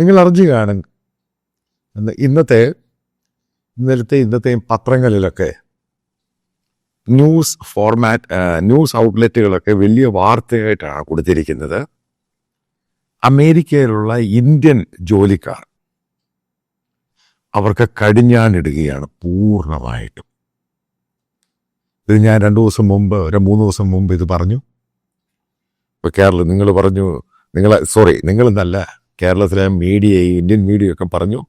നിങ്ങൾ അറിഞ്ഞു കാണും. ഇന്ന് ഇന്നത്തെ ഇന്നലത്തെ ഇന്നത്തെയും പത്രങ്ങളിലൊക്കെ ന്യൂസ് ഫോർമാറ്റ് ന്യൂസ് ഔട്ട്ലെറ്റുകളൊക്കെ വലിയ വാർത്തയായിട്ടാണ് കൊടുത്തിരിക്കുന്നത്. അമേരിക്കയിലുള്ള ഇന്ത്യൻ ജോലിക്കാർ അവർക്ക് കടിഞ്ഞാണിടുകയാണ് പൂർണമായിട്ടും. ഇത് ഞാൻ രണ്ടു ദിവസം മുമ്പ് ഒരു മൂന്ന് ദിവസം മുമ്പ് ഇത് പറഞ്ഞു. ഇപ്പോൾ കേരളം നിങ്ങൾ പറഞ്ഞു നിങ്ങൾ സോറി നിങ്ങളെന്നല്ല കേരളത്തിലെ മീഡിയയും ഇന്ത്യൻ മീഡിയയൊക്കെ പറഞ്ഞു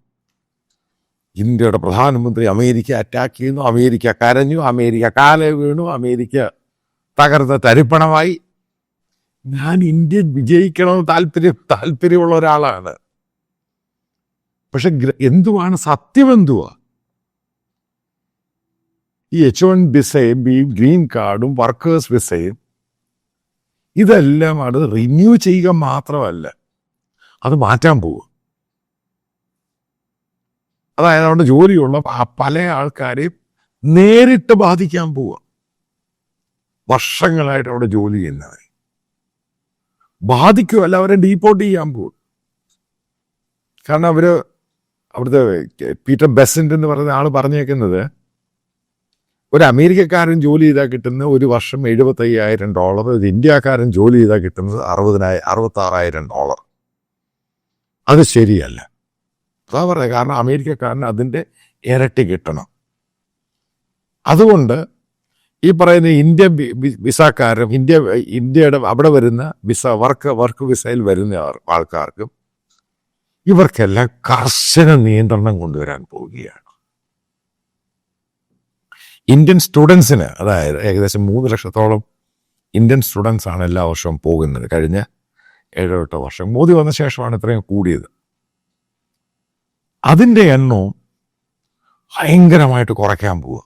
ഇന്ത്യയുടെ പ്രധാനമന്ത്രി അമേരിക്ക അറ്റാക്ക് ചെയ്യുന്നു അമേരിക്ക കരഞ്ഞു അമേരിക്ക കാല വീണു അമേരിക്ക തകർന്ന തരിപ്പണമായി. ഞാൻ ഇന്ത്യ വിജയിക്കണമെന്ന് താല്പര്യം താല്പര്യമുള്ള ഒരാളാണ്. പക്ഷെ എന്തുവാണ് സത്യം എന്തുവാ? ഈ എച്ച് വൺ വിസയും ഈ ഗ്രീൻ കാർഡും വർക്കേഴ്സ് വിസയും ഇതെല്ലാം അത് റിന്യൂ ചെയ്യുക മാത്രമല്ല. അത് മാറ്റാൻ പോവുക. അതായത് അവിടെ ജോലിയുള്ള പല ആൾക്കാരെയും നേരിട്ട് ബാധിക്കാൻ പോവുക. വർഷങ്ങളായിട്ട് അവിടെ ജോലി ചെയ്യുന്നവർ. ബാധിക്കുമല്ല അവരെ ഡീപ്പോർട്ട് ചെയ്യാൻ പോകും കാരണം അവർ അവിടുത്തെ പീറ്റർ ബെസന്റ് എന്ന് പറയുന്ന ആൾ പറഞ്ഞേക്കുന്നത് ഒരു അമേരിക്കക്കാരൻ ജോലി ചെയ്താൽ കിട്ടുന്ന ഒരു വർഷം എഴുപത്തയ്യായിരം ഡോളർ ഒരു ഇന്ത്യക്കാരൻ ജോലി ചെയ്താൽ കിട്ടുന്നത് അറുപതിനായിരം അറുപത്താറായിരം ഡോളർ. അത് ശരിയല്ല. അതാ പറയുക കാരണം അമേരിക്കക്കാരന് അതിന്റെ ഇരട്ടി കിട്ടണം. അതുകൊണ്ട് ഈ പറയുന്ന ഇന്ത്യ വിസക്കാരും ഇന്ത്യ ഇന്ത്യയുടെ അവിടെ വരുന്ന വിസ വർക്ക് വർക്ക് വിസയിൽ വരുന്ന ആൾ- ആൾക്കാർക്കും ഇവർക്കെല്ലാം കർശന നിയന്ത്രണം കൊണ്ടുവരാൻ പോവുകയാണ്. ഇന്ത്യൻ സ്റ്റുഡൻസിന് അതായത് ഏകദേശം മൂന്ന് ലക്ഷത്തോളം ഇന്ത്യൻ സ്റ്റുഡൻസ് ആണ് എല്ലാ വർഷവും പോകുന്നത്. കഴിഞ്ഞ ഏഴോ എട്ടോ വർഷം മോദി വന്ന ശേഷമാണ് ഇത്രയും കൂടിയത്. അതിന്റെ എണ്ണവും ഭയങ്കരമായിട്ട് കുറയ്ക്കാൻ പോവുക.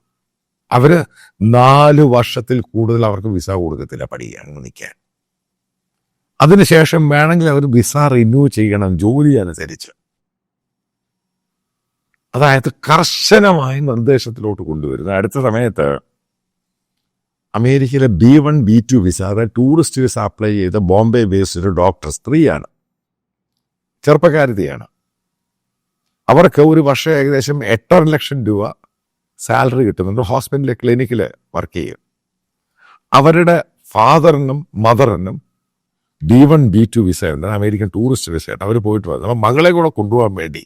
അവർ നാല് വർഷത്തിൽ കൂടുതൽ അവർക്ക് വിസ കൊടുക്കത്തില്ല പഠിക്കാൻ നിൽക്കാൻ അതിനുശേഷം വേണമെങ്കിൽ അവർ വിസ റിന്യൂ ചെയ്യണം ജോലി അനുസരിച്ച്. അതായത് കർശനമായി നിർദ്ദേശത്തിലോട്ട് കൊണ്ടുവരുന്നു. അടുത്ത സമയത്ത് അമേരിക്കയിലെ B one B two visa tourist visa apply ചെയ്ത ബോംബെ ബേസ്ഡ് ഒരു ഡോക്ടർ സ്ത്രീയാണ്. ചെറുപ്പക്കാരത്തിയാണ് അവർക്ക് ഒരു വർഷം ഏകദേശം എട്ടര ലക്ഷം രൂപ സാലറി കിട്ടുന്നുണ്ട്. ഹോസ്പിറ്റലിലെ ക്ലിനിക്കിൽ വർക്ക് ചെയ്യും. അവരുടെ ഫാദറിനും മദറിനും B one B two visa ഉണ്ട്. അമേരിക്കൻ ടൂറിസ്റ്റ് വിസ ഉണ്ട്. അവർ പോയിട്ട് വന്നു അപ്പം മകളെ കൂടെ കൊണ്ടുപോകാൻ വേണ്ടി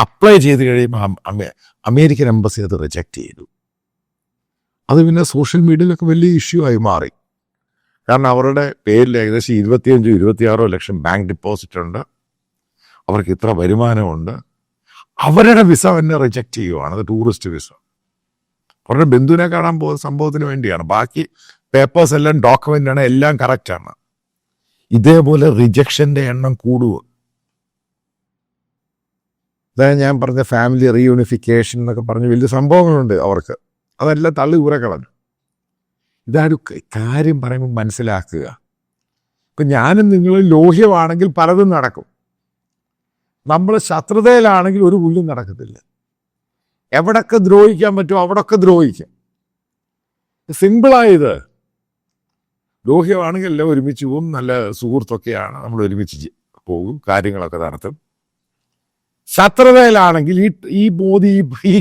അപ്ലൈ ചെയ്ത് കഴിയുമ്പോൾ അമേരിക്കൻ എംബസി അത് റിജക്റ്റ് ചെയ്തു. അത് പിന്നെ സോഷ്യൽ മീഡിയയിലൊക്കെ വലിയ ഇഷ്യൂ ആയി മാറി. കാരണം അവരുടെ പേരിൽ ഏകദേശം ഇരുപത്തിയഞ്ചോ ഇരുപത്തിയാറോ ലക്ഷം ബാങ്ക് ഡിപ്പോസിറ്റ് ഉണ്ട്. അവർക്ക് ഇത്ര വരുമാനമുണ്ട്. അവരുടെ വിസ എന്നെ റിജക്റ്റ് ചെയ്യുവാണ്. അത് ടൂറിസ്റ്റ് വിസ. അവരുടെ ബന്ധുവിനെ കാണാൻ പോകുന്ന സംഭവത്തിന് വേണ്ടിയാണ്. ബാക്കി പേപ്പേഴ്സ് എല്ലാം ഡോക്യുമെന്റ് ആണ്. എല്ലാം കറക്റ്റാണ് ഇതേപോലെ റിജക്ഷന്റെ എണ്ണം കൂടുക അതായത് ഞാൻ പറഞ്ഞ ഫാമിലി റീയൂണിഫിക്കേഷൻ എന്നൊക്കെ പറഞ്ഞ് വലിയ സംഭവങ്ങളുണ്ട് അവർക്ക്. അതെല്ലാം തള്ളി ഊരെ കളഞ്ഞു ഇതാണ് കാര്യം പറയുമ്പോൾ മനസ്സിലാക്കുക. ഇപ്പം ഞാനും നിങ്ങളും ലോഹ്യമാണെങ്കിൽ പലതും നടക്കും. നമ്മൾ ശത്രുതയിലാണെങ്കിൽ ഒരു പുല്ലും നടക്കത്തില്ല. എവിടൊക്കെ ദ്രോഹിക്കാൻ പറ്റുമോ അവിടൊക്കെ ദ്രോഹിക്കാം. സിമ്പിളായത് ലോഹ്യമാണെങ്കിൽ എല്ലാം ഒരുമിച്ച് പോകും നല്ല സുഹൃത്തൊക്കെയാണ്. നമ്മൾ ഒരുമിച്ച് പോകും. കാര്യങ്ങളൊക്കെ നടത്തും. ശത്രുതയിലാണെങ്കിൽ ഈ ഈ മോദി ഈ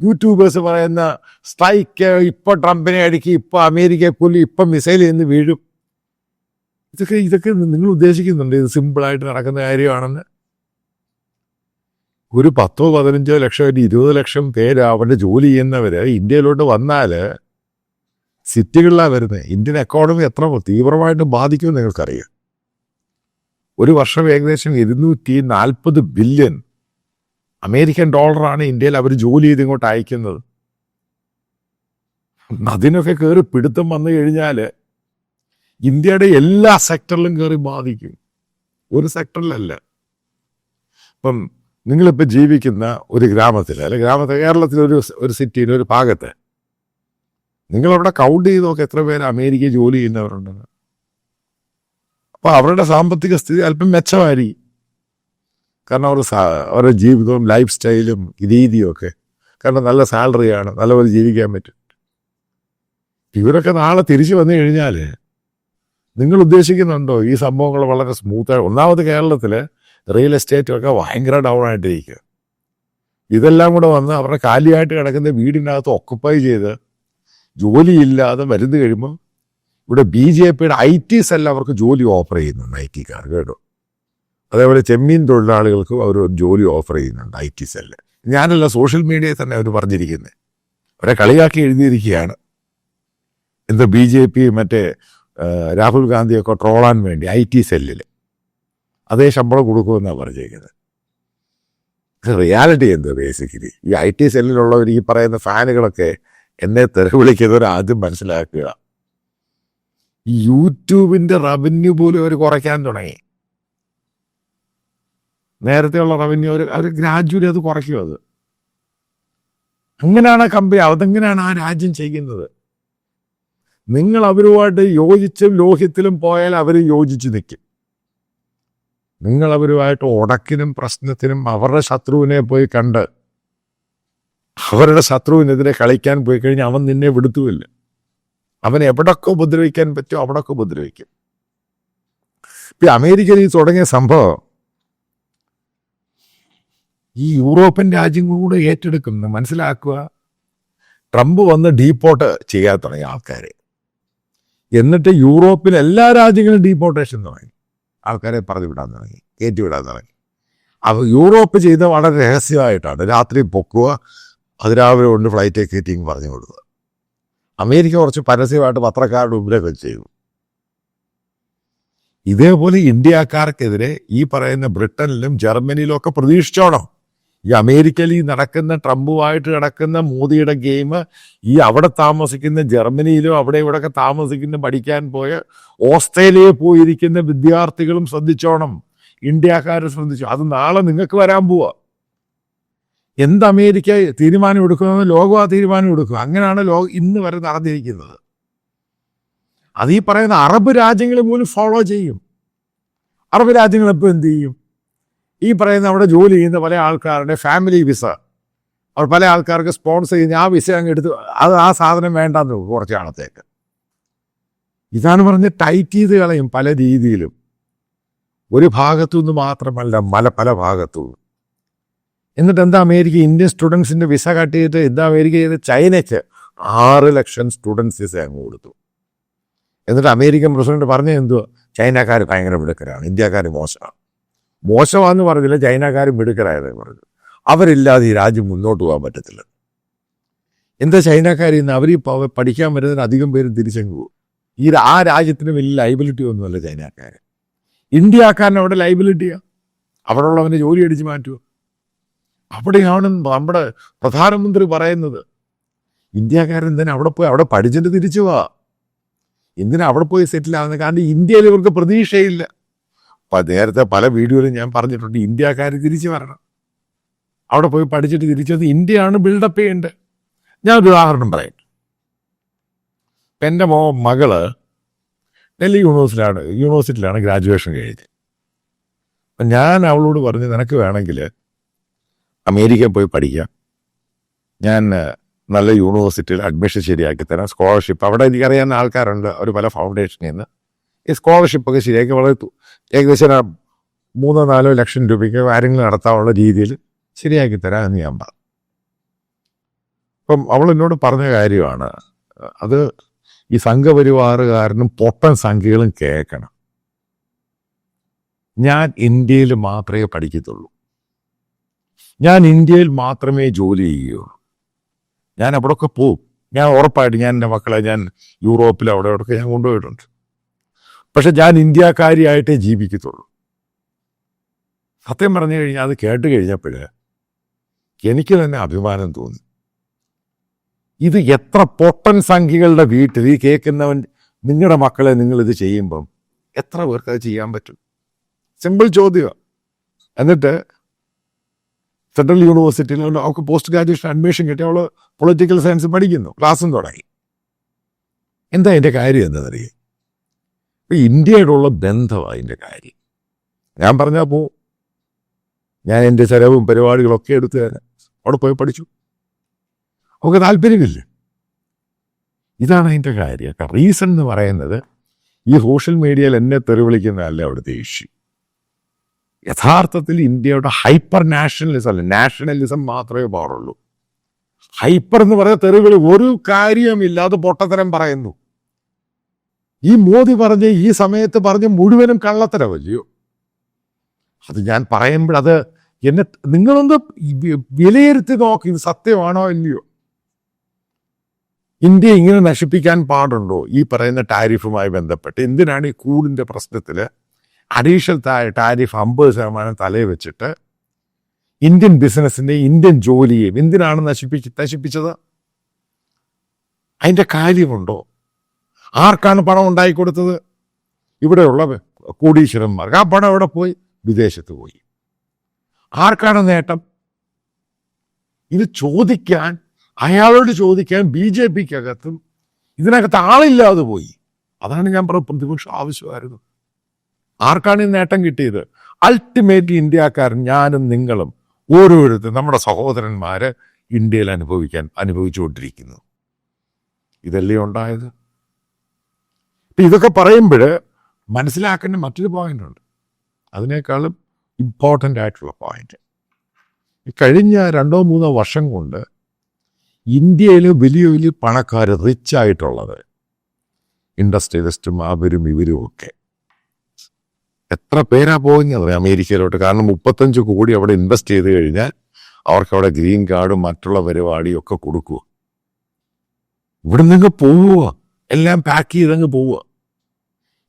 യൂട്യൂബേഴ്സ് പറയുന്ന സ്ട്രൈക്ക് ഇപ്പൊ ട്രംപിനെ അടുക്കി ഇപ്പൊ അമേരിക്കയെ കൊല്ലി ഇപ്പൊ മിസൈൽ എന്ന് വീഴും. ഇതൊക്കെ ഇതൊക്കെ നിങ്ങൾ ഉദ്ദേശിക്കുന്നുണ്ട് ഇത് സിമ്പിളായിട്ട് നടക്കുന്ന കാര്യമാണെന്ന്. ഒരു പത്തോ പതിനഞ്ചോ ലക്ഷം ഒരു ഇരുപത് ലക്ഷം പേര് അവരുടെ ജോലി ചെയ്യുന്നവര് ഇന്ത്യയിലോട്ട് വന്നാൽ സിറ്റികളിലാണ് വരുന്നത് ഇന്ത്യൻ എക്കോണമി എത്ര തീവ്രമായിട്ട് ബാധിക്കുമെന്ന് നിങ്ങൾക്കറിയാം. ഒരു വർഷം ഏകദേശം ഇരുന്നൂറ്റി നാൽപ്പത് ബില്യൺ അമേരിക്കൻ ഡോളറാണ് ഇന്ത്യയിൽ അവർ ജോലി ചെയ്ത് ഇങ്ങോട്ട് അയക്കുന്നത്. അതിനൊക്കെ കയറി പിടുത്തം വന്നു കഴിഞ്ഞാൽ ഇന്ത്യയുടെ എല്ലാ സെക്ടറിലും കയറി ബാധിക്കും. ഒരു സെക്ടറിലല്ല ഇപ്പം നിങ്ങളിപ്പോൾ ജീവിക്കുന്ന ഒരു ഗ്രാമത്തിൽ അല്ലെ ഗ്രാമത്തിൽ കേരളത്തിലെ ഒരു ഒരു സിറ്റിയിൽ ഒരു ഭാഗത്ത് നിങ്ങളവിടെ കൗണ്ട് ചെയ്ത് നോക്ക് എത്ര പേര് അമേരിക്കയിൽ ജോലി ചെയ്യുന്നവരുണ്ടെന്ന്. അപ്പോൾ അവരുടെ സാമ്പത്തിക സ്ഥിതി അല്പം മെച്ചമായിരിക്കും കാരണം അവർ അവരുടെ ജീവിതവും ലൈഫ് സ്റ്റൈലും രീതിയും ഒക്കെ. കാരണം നല്ല സാലറിയാണ് നല്ലപോലെ ജീവിക്കാൻ പറ്റും. ഇവരൊക്കെ നാളെ തിരിച്ചു വന്നു കഴിഞ്ഞാൽ നിങ്ങൾ ഉദ്ദേശിക്കുന്നുണ്ടോ ഈ സംഭവങ്ങൾ വളരെ സ്മൂത്തായി ഒന്നാമത് കേരളത്തിൽ റിയൽ എസ്റ്റേറ്റൊക്കെ ഭയങ്കര ഡൗൺ ആയിട്ടിരിക്കുക ഇതെല്ലാം കൂടെ വന്ന് അവരുടെ കാലിയായിട്ട് കിടക്കുന്ന വീടിനകത്ത് ഒക്കുപ്പൈ ചെയ്ത് ജോലിയില്ലാതെ മരുന്ന് കഴിയുമ്പോൾ ഇവിടെ ബി ജെ പിയുടെ ഐ ടി സെൽ അവർക്ക് ജോലി ഓഫർ ചെയ്യുന്നുണ്ട് ഐ ടിക്കാർ കേട്ടോ? അതേപോലെ ചെമ്മീൻ തൊഴിലാളികൾക്കും അവർ ജോലി ഓഫർ ചെയ്യുന്നുണ്ട് ഐ ടി സെല്ല്. ഞാനല്ല സോഷ്യൽ മീഡിയയിൽ തന്നെ അവർ പറഞ്ഞിരിക്കുന്നത് അവരെ കളിയാക്കി എഴുതിയിരിക്കുകയാണ്. എന്ത് ബി ജെ പി മറ്റേ രാഹുൽ ഗാന്ധിയൊക്കെ ട്രോളാൻ വേണ്ടി ഐ ടി സെല്ലിൽ അതേ ശമ്പളം കൊടുക്കുമെന്നാണ് പറഞ്ഞിരിക്കുന്നത് റിയാലിറ്റി എന്ത് ബേസിക്കലി ഈ ഐ ടി സെല്ലിലുള്ളവർ ഈ പറയുന്ന ഫാനുകളൊക്കെ എന്നെ തെറി വിളിക്കുന്നവർ ആദ്യം മനസ്സിലാക്കുക. യൂട്യൂബിന്റെ റവന്യൂ പോലും അവർ കുറയ്ക്കാൻ തുടങ്ങി. നേരത്തെയുള്ള റവന്യൂ അവർ അവർ ഗ്രാജുവലി അത് കുറയ്ക്കും അത്. അങ്ങനെയാണ് കമ്പനി അതെങ്ങനെയാണ് ആ രാജ്യം ചെയ്യുന്നത്? നിങ്ങൾ അവരുമായിട്ട് യോജിച്ചും ലോഹ്യത്തിലും പോയാൽ അവർ യോജിച്ച് നിൽക്കും. നിങ്ങൾ അവരുമായിട്ട് ഉടക്കിനും പ്രശ്നത്തിനും അവരുടെ ശത്രുവിനെ പോയി കണ്ട് അവരുടെ ശത്രുവിനെതിരെ കളിക്കാൻ പോയി കഴിഞ്ഞാൽ അവൻ നിന്നെ വിടുത്തുമില്ല. അവൻ എവിടൊക്കെ ഉപദ്രവിക്കാൻ പറ്റുമോ അവിടൊക്കെ ഉപദ്രവിക്കും. ഇപ്പൊ അമേരിക്കയിൽ ഈ തുടങ്ങിയ സംഭവം ഈ യൂറോപ്യൻ രാജ്യങ്ങളും കൂടെ ഏറ്റെടുക്കുന്നു മനസ്സിലാക്കുക. ട്രംപ് വന്ന് ഡീപ്പോർട്ട് ചെയ്യാൻ തുടങ്ങി ആൾക്കാരെ. എന്നിട്ട് യൂറോപ്പിൽ എല്ലാ രാജ്യങ്ങളും ഡീപ്പോർട്ടേഷൻ തുടങ്ങി. ആൾക്കാരെ പറഞ്ഞു വിടാൻ തുടങ്ങി കയറ്റി വിടാൻ തുടങ്ങി. അപ്പോൾ യൂറോപ്പ് ചെയ്ത വളരെ രഹസ്യമായിട്ടാണ് രാത്രി പൊക്കുക അതിരാവിലെ കൊണ്ട് ഫ്ലൈറ്റ് കയറ്റിങ് പറഞ്ഞു കൊടുക്കുക. അമേരിക്ക കുറച്ച് പരസ്യമായിട്ട് പത്രക്കാരുടെ മുമ്പിലൊക്കെ ചെയ്തു. ഇതേപോലെ ഇന്ത്യക്കാർക്കെതിരെ ഈ പറയുന്ന ബ്രിട്ടനിലും ജർമ്മനിയിലും ഒക്കെ പ്രതീക്ഷിച്ചോണം. ഈ അമേരിക്കയിൽ ഈ നടക്കുന്ന ട്രംപുമായിട്ട് നടക്കുന്ന മോദിയുടെ ഗെയിം ഈ അവിടെ താമസിക്കുന്ന ജർമ്മനിയിലും അവിടെ ഇവിടെ ഒക്കെ താമസിക്കുന്ന പഠിക്കാൻ പോയ ഓസ്ട്രേലിയയിൽ പോയിരിക്കുന്ന വിദ്യാർത്ഥികളും ശ്രദ്ധിച്ചോണം. ഇന്ത്യക്കാർ ശ്രദ്ധിച്ചു. അത് നാളെ നിങ്ങൾക്ക് വരാൻ പോവാ. എന്ത് അമേരിക്ക തീരുമാനം എടുക്കുമെന്ന് ലോകം ആ തീരുമാനം എടുക്കും അങ്ങനെയാണ് ലോകം ഇന്ന് വരെ നടന്നിരിക്കുന്നത്. അത് ഈ പറയുന്ന അറബ് രാജ്യങ്ങൾ പോലും ഫോളോ ചെയ്യും. അറബ് രാജ്യങ്ങൾ ഇപ്പോൾ എന്ത് ചെയ്യും? ഈ പറയുന്ന അവിടെ ജോലി ചെയ്യുന്ന പല ആൾക്കാരുടെ ഫാമിലി വിസ അവർ പല ആൾക്കാർക്ക് സ്പോൺസർ ചെയ്യുന്ന ആ വിസ അങ്ങ് എടുത്ത് അത് ആ സാധനം വേണ്ടാന്ന് കുറച്ച് നാളത്തേക്ക് ഇതാണ് പറഞ്ഞ് ടൈറ്റ് ചെയ്ത് കളയും പല രീതിയിലും. ഒരു ഭാഗത്തു നിന്ന് മാത്രമല്ല മല പല ഭാഗത്തു നിന്ന് എന്നിട്ട് എന്താ അമേരിക്ക ഇന്ത്യൻ സ്റ്റുഡൻസിന്റെ വിസ കട്ട് ചെയ്തിട്ട് എന്താ അമേരിക്ക ചെയ്ത് ചൈനയ്ക്ക് ആറ് ലക്ഷം സ്റ്റുഡൻസ് വിസ അങ്ങ് കൊടുത്തു. എന്നിട്ട് അമേരിക്കൻ പ്രസിഡന്റ് പറഞ്ഞ എന്തുവാ? ചൈനക്കാർ ഭയങ്കര മിടുക്കരാണ്. ഇന്ത്യക്കാർ മോശമാണ്. മോശമാണെന്ന് പറഞ്ഞില്ല ചൈനക്കാർ മിടുക്കരായത് പറഞ്ഞു അവരില്ലാതെ ഈ രാജ്യം മുന്നോട്ട് പോകാൻ പറ്റത്തില്ല. എന്താ ചൈനക്കാർ ഇന്ന് അവർ പഠിക്കാൻ വരുന്നതിന് അധികം പേരും തിരിച്ചങ്ങ് പോകും. ഈ ആ രാജ്യത്തിന് വലിയ ലൈബിലിറ്റി ഒന്നുമല്ല ചൈനക്കാർ ഇന്ത്യക്കാരൻ അവിടെ ലൈബിലിറ്റിയാ അവിടെ ഉള്ളവനെ ജോലി അടിച്ച് മാറ്റുമോ അവിടെയാണ് നമ്മുടെ പ്രധാനമന്ത്രി പറയുന്നത്. ഇന്ത്യക്കാരൻ എന്തിനാ അവിടെ പോയി? അവിടെ പഠിച്ചിട്ട് തിരിച്ചു പോവാ എന്തിനാ അവിടെ പോയി സെറ്റിൽ ആവുന്നത് കാരണം ഇന്ത്യയിൽ ഇവർക്ക് പ്രതീക്ഷയില്ല. നേരത്തെ പല വീഡിയോയിലും ഞാൻ പറഞ്ഞിട്ടുണ്ട് ഇന്ത്യക്കാർ തിരിച്ചു വരണം. അവിടെ പോയി പഠിച്ചിട്ട് തിരിച്ചു വന്ന് ഇന്ത്യയാണ് ബിൽഡപ്പ് ചെയ്യേണ്ടത്. ഒരു ഉദാഹരണം പറയാം. എന്റെ മോ മകൾ ഡൽഹി യൂണിവേഴ്സിറ്റിയിലാണ് യൂണിവേഴ്സിറ്റിയിലാണ് ഗ്രാജുവേഷൻ കഴിഞ്ഞത്. ഞാൻ അവളോട് പറഞ്ഞു നിനക്ക് വേണമെങ്കിൽ അമേരിക്കയിൽ പോയി പഠിക്കാം ഞാൻ നല്ല യൂണിവേഴ്സിറ്റിയിൽ അഡ്മിഷൻ ശരിയാക്കി തരാം സ്കോളർഷിപ്പ്. അവിടെ എനിക്കറിയാവുന്ന ആൾക്കാരുണ്ട് അവർ പല ഫൗണ്ടേഷനിൽ നിന്ന്. ഈ സ്കോളർഷിപ്പൊക്കെ ശരിയാക്കി വളരെ ഏകദേശം മൂന്നോ നാലോ ലക്ഷം രൂപയ്ക്ക് കാര്യങ്ങൾ നടത്താനുള്ള രീതിയിൽ ശരിയാക്കി തരാം എന്ന് ഞാൻ പറഞ്ഞു. അപ്പം അവൾ എന്നോട് പറഞ്ഞ കാര്യമാണ് അത് ഈ സംഘപരിവാറുകാരനും പൊട്ടൻ സംഖ്യകളും കേൾക്കണം. ഞാൻ ഇന്ത്യയിൽ മാത്രമേ പഠിക്കത്തുള്ളൂ. ഞാൻ ഇന്ത്യയിൽ മാത്രമേ ജോലി ചെയ്യുകയുള്ളൂ. ഞാൻ അവിടെയൊക്കെ പോകും ഞാൻ ഉറപ്പായിട്ട് ഞാൻ എന്റെ മക്കളെ ഞാൻ യൂറോപ്പിൽ അവിടെ അവിടെയൊക്കെ ഞാൻ കൊണ്ടുപോയിട്ടുണ്ട്. പക്ഷെ ഞാൻ ഇന്ത്യക്കാരിയായിട്ടേ ജീവിക്കത്തുള്ളൂ. സത്യം പറഞ്ഞു കഴിഞ്ഞാൽ അത് കേട്ട് കഴിഞ്ഞപ്പോൾ എനിക്ക് തന്നെ അഭിമാനം തോന്നി. ഇത് എത്ര പൊട്ടൻ സംഖ്യകളുടെ വീട്ടിൽ ഈ കേൾക്കുന്നവൻ നിങ്ങളുടെ മക്കളെ നിങ്ങൾ ഇത് ചെയ്യുമ്പം എത്ര പേർക്ക് അത് ചെയ്യാൻ പറ്റും? സിമ്പിൾ ചോദ്യമാണ് എന്നിട്ട് സെൻട്രൽ യൂണിവേഴ്സിറ്റിയിൽ അവൾക്ക് പോസ്റ്റ് ഗ്രാജുവേഷൻ അഡ്മിഷൻ കിട്ടി. അവൾ പൊളിറ്റിക്കൽ സയൻസ് പഠിക്കുന്നു. ക്ലാസ്സും തുടങ്ങി. എന്താ അതിന്റെ കാര്യം എന്താണെന്നറിയാം ഇപ്പം ഇന്ത്യയോടുള്ള ബന്ധമാണ് അതിന്റെ കാര്യം. ഞാൻ പറഞ്ഞാൽ പോ. ഞാൻ എന്റെ ചെലവും പരിപാടികളൊക്കെ എടുത്ത് അവിടെ പോയി പഠിച്ചു. അവൾക്ക് താല്പര്യമില്ല. ഇതാണ് അതിന്റെ കാര്യം. റീസൺ എന്ന് പറയുന്നത് ഈ സോഷ്യൽ മീഡിയയിൽ എന്നെ തെറി വിളിക്കുന്നതല്ല അവിടുത്തെ ഇഷ്യൂ യഥാർത്ഥത്തിൽ ഇന്ത്യയുടെ ഹൈപ്പർ നാഷണലിസം അല്ല നാഷണലിസം മാത്രമേ പാടുള്ളൂ. ഹൈപ്പർ എന്ന് പറയുന്ന തെറിവ് ഒരു കാര്യമില്ലാതെ പൊട്ടത്തരം പറയുന്നു. ഈ മോദി പറഞ്ഞ ഈ സമയത്ത് പറഞ്ഞ മുഴുവനും കള്ളത്തരമല്ലയോ അത് ഞാൻ പറയുമ്പോഴത് എന്നെ നിങ്ങളൊന്ന് വിലയിരുത്തി നോക്കി ഇത് സത്യമാണോ ഇല്ലയോ. ഇന്ത്യ ഇങ്ങനെ നശിപ്പിക്കാൻ പാടുണ്ടോ? ഈ പറയുന്ന ടാരിഫുമായി ബന്ധപ്പെട്ട് എന്തിനാണ് ഈ കൂടിന്റെ പ്രശ്നത്തിൽ അഡീഷണൽ ടാരിഫ് അമ്പത് ശതമാനം തലയിൽ വെച്ചിട്ട് ഇന്ത്യൻ ബിസിനസ്സിന്റെ ഇന്ത്യൻ ജോലിയെയും എന്തിനാണ് നശിപ്പിച്ച് നശിപ്പിച്ചത്? അതിന്റെ കാര്യമുണ്ടോ? ആർക്കാണ് പണം ഉണ്ടാക്കി കൊടുത്തത് ഇവിടെയുള്ള കോടീശ്വരന്മാർക്ക് ആ പണം എവിടെ പോയി? വിദേശത്ത് പോയി. ആർക്കാണ് നേട്ടം? ഇത് ചോദിക്കാൻ അയാളോട് ചോദിക്കാൻ ബി ജെ പിക്കകത്തും ഇതിനകത്ത് ആളില്ലാതെ പോയി. അതാണ് ഞാൻ പറഞ്ഞ പ്രതിപക്ഷം ആവശ്യമായിരുന്നു ആർക്കാണ് ഈ നേട്ടം കിട്ടിയത്? അൾട്ടിമേറ്റ്ലി ഇന്ത്യക്കാരൻ ഞാനും നിങ്ങളും ഓരോരുത്തരും നമ്മുടെ സഹോദരന്മാർ ഇന്ത്യയിൽ അനുഭവിക്കാൻ അനുഭവിച്ചുകൊണ്ടിരിക്കുന്നു. ഇതല്ലേ ഉണ്ടായത്? ഇപ്പൊ ഇതൊക്കെ പറയുമ്പോൾ മനസ്സിലാക്കേണ്ട മറ്റൊരു പോയിന്റ് ഉണ്ട്. അതിനേക്കാളും ഇമ്പോർട്ടന്റ് ആയിട്ടുള്ള പോയിന്റ് കഴിഞ്ഞ രണ്ടോ മൂന്നോ വർഷം കൊണ്ട് ഇന്ത്യയിൽ വലിയ വലിയ പണക്കാർ റിച്ച് ആയിട്ടുള്ളത്. ഇൻഡസ്ട്രിയലിസ്റ്റും അവരും ഇവരും ഒക്കെ. എത്ര പേരാ പോകുന്നത് അമേരിക്കയിലോട്ട്. കാരണം മുപ്പത്തഞ്ച് കോടി അവിടെ ഇൻവെസ്റ്റ് ചെയ്ത് കഴിഞ്ഞാൽ അവർക്ക് അവിടെ ഗ്രീൻ കാർഡും മറ്റുള്ള പരിപാടിയും ഒക്കെ കൊടുക്കുക ഇവിടെ നിങ്ങൾ പോവുക എല്ലാം പാക്ക് ചെയ്തങ്ങ് പോവുക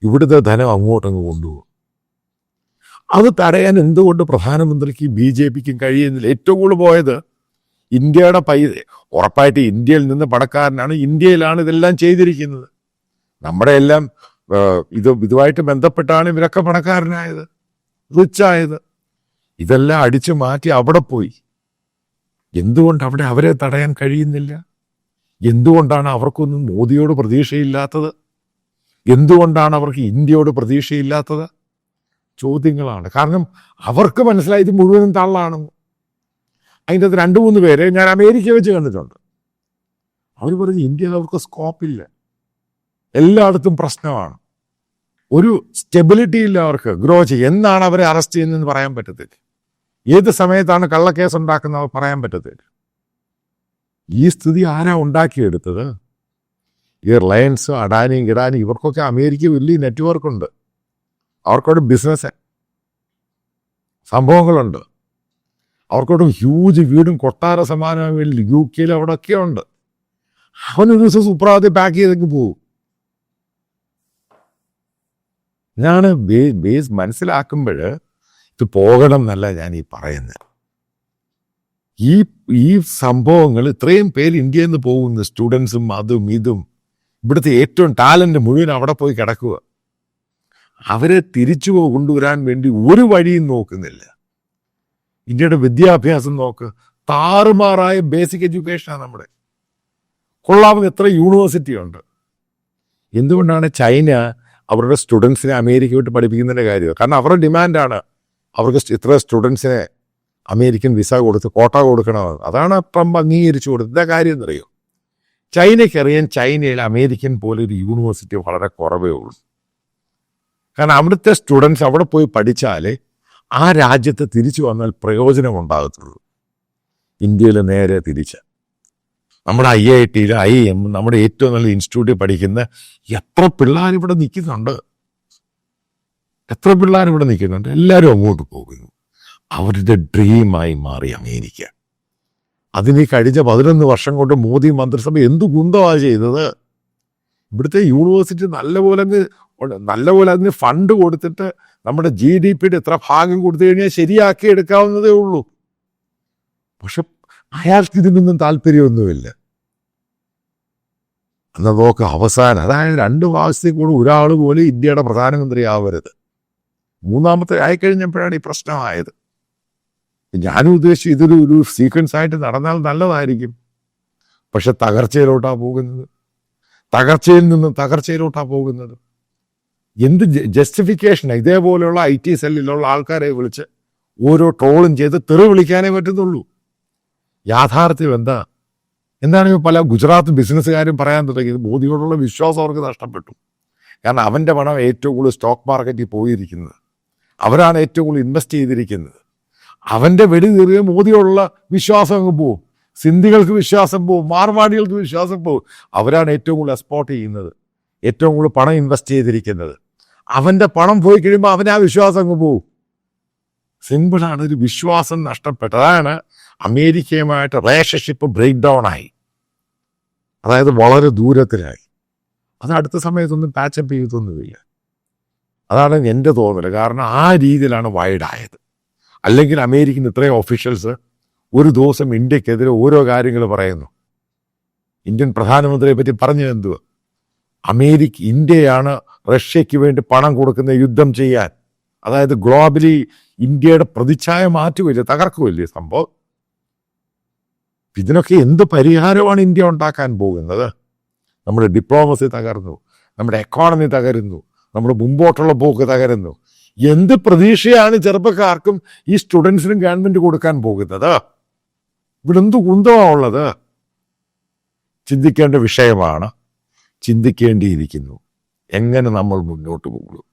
ഇവിടുത്തെ ധനം അങ്ങോട്ടങ്ങ് കൊണ്ടുപോകുക അത് തടയാൻ എന്തുകൊണ്ട് പ്രധാനമന്ത്രിക്ക് ബി ജെ പിക്കും കഴിയുന്നില്ല? ഏറ്റവും കൂടുതൽ പോയത് ഇന്ത്യയുടെ പൈ ഉറപ്പായിട്ട് ഇന്ത്യയിൽ നിന്ന് പണക്കാരനാണ്. ഇന്ത്യയിലാണ് ഇതെല്ലാം ചെയ്തിരിക്കുന്നത്. നമ്മുടെ എല്ലാം ഇത് ഇതുമായിട്ട് ബന്ധപ്പെട്ടാണ് ഇവരൊക്കെ പണക്കാരനായത് റിച്ചായത്. ഇതെല്ലാം അടിച്ചു മാറ്റി അവിടെ പോയി. എന്തുകൊണ്ട് അവിടെ അവരെ തടയാൻ കഴിയുന്നില്ല? എന്തുകൊണ്ടാണ് അവർക്കൊന്നും മോദിയോട് പ്രതീക്ഷയില്ലാത്തത്? എന്തുകൊണ്ടാണ് അവർക്ക് ഇന്ത്യയോട് പ്രതീക്ഷയില്ലാത്തത്? ചോദ്യങ്ങളാണ്. കാരണം അവർക്ക് മനസ്സിലായി ഇത് മുഴുവനും തള്ളാണ് അതിന്റെ അകത്ത് രണ്ട് മൂന്ന് പേരെ ഞാൻ അമേരിക്ക വെച്ച് കണ്ടിട്ടുണ്ട്. അവർ പറഞ്ഞു ഇന്ത്യയിൽ അവർക്ക് സ്കോപ്പില്ല എല്ലായിടത്തും പ്രശ്നമാണ്. ഒരു സ്റ്റെബിലിറ്റി ഇല്ല അവർക്ക് ഗ്രോ ചെയ്യുക എന്നാണ് അവരെ അറസ്റ്റ് ചെയ്യുന്നതെന്ന് പറയാൻ പറ്റത്തില്ല. ഏത് സമയത്താണ് കള്ളക്കേസ് ഉണ്ടാക്കുന്നത് പറയാൻ പറ്റത്തില്ല. ഈ സ്ഥിതി ആരാ ഉണ്ടാക്കിയെടുത്തത്? ഈ റിലയൻസ് അഡാനിയും ഗിഡാനിയും ഇവർക്കൊക്കെ അമേരിക്ക വലിയ നെറ്റ്വർക്ക് ഉണ്ട്. അവർക്കവിടെ ബിസിനസ് സംഭവങ്ങളുണ്ട്. അവർക്കവിടെ ഹ്യൂജ് വീടും കൊട്ടാര സമാനമായ യു കെയിൽ അവിടെയൊക്കെ ഉണ്ട്. അവനൊരു ദിവസം സുപ്രാതി പാക്ക് ചെയ്തൊക്കെ പോകും ഞാൻ ബേസ് മനസ്സിലാക്കുമ്പോൾ ഇത് പോകണം എന്നല്ല ഞാൻ ഈ പറയുന്നത്. ഈ ഈ സംഭവങ്ങൾ ഇത്രയും പേര് ഇന്ത്യയിൽ നിന്ന് പോകുന്നു സ്റ്റുഡൻസും അതും ഇതും ഇവിടുത്തെ ഏറ്റവും ടാലന്റ് മുഴുവൻ അവിടെ പോയി കിടക്കുക. അവരെ തിരിച്ചു കൊണ്ടുവരാൻ വേണ്ടി ഒരു വഴിയും നോക്കുന്നില്ല. ഇന്ത്യയുടെ വിദ്യാഭ്യാസം നോക്ക്. താറുമാറായ ബേസിക് എഡ്യൂക്കേഷനാണ് നമ്മുടെ. കൊള്ളാവുന്ന എത്ര യൂണിവേഴ്സിറ്റി ഉണ്ട് എന്തുകൊണ്ടാണ് ചൈന അവരുടെ സ്റ്റുഡൻസിനെ അമേരിക്ക വിട്ട് പഠിപ്പിക്കുന്നതിന്റെ കാര്യം കാരണം അവരുടെ ഡിമാൻഡാണ്. അവർക്ക് ഇത്ര സ്റ്റുഡൻസിനെ അമേരിക്കൻ വിസ കൊടുത്ത് കോട്ട കൊടുക്കണമെന്ന്. അതാണ് ട്രംപ് അംഗീകരിച്ചു കൊടുത്തത്. കാര്യം എന്നറിയോ? ചൈനയ്ക്കറിയാൻ ചൈനയിൽ അമേരിക്കൻ പോലെ ഒരു യൂണിവേഴ്സിറ്റി വളരെ കുറവേ ഉള്ളൂ. കാരണം അവിടുത്തെ സ്റ്റുഡൻസ് അവിടെ പോയി പഠിച്ചാലേ ആ രാജ്യത്ത് തിരിച്ചു വന്നാൽ പ്രയോജനം ഉണ്ടാകത്തുള്ളൂ. ഇന്ത്യയിൽ നേരെ തിരിച്ച്. നമ്മുടെ ഐ ഐ ടിയിൽ ഐ എം നമ്മുടെ ഏറ്റവും നല്ല ഇൻസ്റ്റിറ്റ്യൂട്ടിൽ പഠിക്കുന്ന എത്ര പിള്ളേർ ഇവിടെ നിൽക്കുന്നുണ്ട്? എത്ര പിള്ളേർ ഇവിടെ നിൽക്കുന്നുണ്ട്? എല്ലാവരും അങ്ങോട്ട് പോകുന്നു. അവരുടെ ഡ്രീമായി മാറി അമേരിക്ക. അതിന് കഴിഞ്ഞ പതിനൊന്ന് വർഷം കൊണ്ട് മോദി മന്ത്രിസഭ എന്തു കുന്തമാണ് ചെയ്തത്? ഇവിടുത്തെ യൂണിവേഴ്സിറ്റി നല്ലപോലെ അങ്ങ് നല്ല നല്ലപോലെ അതിന് ഫണ്ട് കൊടുത്തിട്ട് നമ്മുടെ ജി ഡി പിയുടെ എത്ര ഭാഗം കൊടുത്തു കഴിഞ്ഞാൽ ശരിയാക്കി എടുക്കാവുന്നതേ ഉള്ളൂ. പക്ഷെ അയാൾക്ക് ഇതിനൊന്നും താല്പര്യമൊന്നുമില്ല. എന്നാൽ നോക്ക് അവസാനം അതായത് രണ്ട് പ്രാവശ്യത്തിൽ കൂടെ ഒരാൾ പോലും ഇന്ത്യയുടെ പ്രധാനമന്ത്രി ആവരുത് മൂന്നാമത്തെ ആയിക്കഴിഞ്ഞപ്പോഴാണ് ഈ പ്രശ്നമായത്. ഞാനും ഉദ്ദേശിച്ചു ഇതൊരു ഒരു സീക്വൻസ് ആയിട്ട് നടന്നാൽ നല്ലതായിരിക്കും. പക്ഷെ തകർച്ചയിലോട്ടാണ് പോകുന്നത്. തകർച്ചയിൽ നിന്ന് തകർച്ചയിലോട്ടാണ് പോകുന്നത്. എന്ത് ജസ്റ്റിഫിക്കേഷൻ ഇതേപോലെയുള്ള ഐ ടി സെല്ലിലുള്ള ആൾക്കാരെ വിളിച്ച് ഓരോ ട്രോളും ചെയ്ത് തെറി വിളിക്കാനേ പറ്റുന്നുള്ളൂ. യാഥാർത്ഥ്യം എന്താ? എന്താണ് പല ഗുജറാത്ത് ബിസിനസ്സുകാരും പറയാൻ തുടങ്ങിയത് മോദിയോടുള്ള വിശ്വാസം അവർക്ക് നഷ്ടപ്പെട്ടു. കാരണം അവന്റെ പണം ഏറ്റവും കൂടുതൽ സ്റ്റോക്ക് മാർക്കറ്റിൽ പോയിരിക്കുന്നത്. അവരാണ് ഏറ്റവും കൂടുതൽ ഇൻവെസ്റ്റ് ചെയ്തിരിക്കുന്നത്. അവന്റെ വെടി തീർക്കുക മോദിയോടുള്ള വിശ്വാസം അങ്ങ് പോവും. സിന്ധികൾക്ക് വിശ്വാസം പോവും മാർവാടികൾക്ക് വിശ്വാസം പോവും. അവരാണ് ഏറ്റവും കൂടുതൽ എക്സ്പോർട്ട് ചെയ്യുന്നത്. ഏറ്റവും കൂടുതൽ പണം ഇൻവെസ്റ്റ് ചെയ്തിരിക്കുന്നത്. അവന്റെ പണം പോയി കഴിയുമ്പോൾ അവനാ വിശ്വാസം അങ്ങ് പോവും. സിമ്പിളാണ് ഒരു വിശ്വാസം നഷ്ടപ്പെട്ടത് അതാണ് അമേരിക്കയുമായിട്ട് റിലേഷൻഷിപ്പ് ബ്രേക്ക് ഡൗൺ ആയി. അതായത് വളരെ ദൂരത്തിലായി. അത് അടുത്ത സമയത്തൊന്നും പാച്ചപ്പ് ചെയ്തൊന്നുമില്ല അതാണ് എന്റെ തോന്നൽ. കാരണം ആ രീതിയിലാണ് വൈഡായത് അല്ലെങ്കിൽ അമേരിക്കൻ ഇത്രയും ഒഫീഷ്യൽസ് ഒരു ദിവസം ഇന്ത്യക്കെതിരെ ഓരോ കാര്യങ്ങൾ പറയുന്നു. ഇന്ത്യൻ പ്രധാനമന്ത്രിയെ പറ്റി പറഞ്ഞത് എന്തുവാ? അമേരിക്ക ഇന്ത്യയാണ് റഷ്യയ്ക്ക് വേണ്ടി പണം കൊടുക്കുന്ന യുദ്ധം ചെയ്യാൻ. അതായത് ഗ്ലോബലി ഇന്ത്യയുടെ പ്രതിച്ഛായ മാറ്റുകയില്ല തകർക്കുകയില്ലേ സംഭവം. ഇതിനൊക്കെ എന്ത് പരിഹാരമാണ് ഇന്ത്യ ഉണ്ടാക്കാൻ പോകുന്നത്? നമ്മുടെ ഡിപ്ലോമസി തകർന്നു നമ്മുടെ എക്കോണമി തകരുന്നു നമ്മുടെ മുമ്പോട്ടുള്ള പോക്ക് തകരുന്നു. എന്ത് പ്രതീക്ഷയാണ് ചെറുപ്പക്കാർക്കും ഈ സ്റ്റുഡൻസിനും ഗവൺമെന്റ് കൊടുക്കാൻ പോകുന്നത്? ഇവിടെ എന്ത് കുന്തമാണുള്ളത് ചിന്തിക്കേണ്ട വിഷയമാണ്. ചിന്തിക്കേണ്ടിയിരിക്കുന്നു. എങ്ങനെ നമ്മൾ മുന്നോട്ട് പോകും?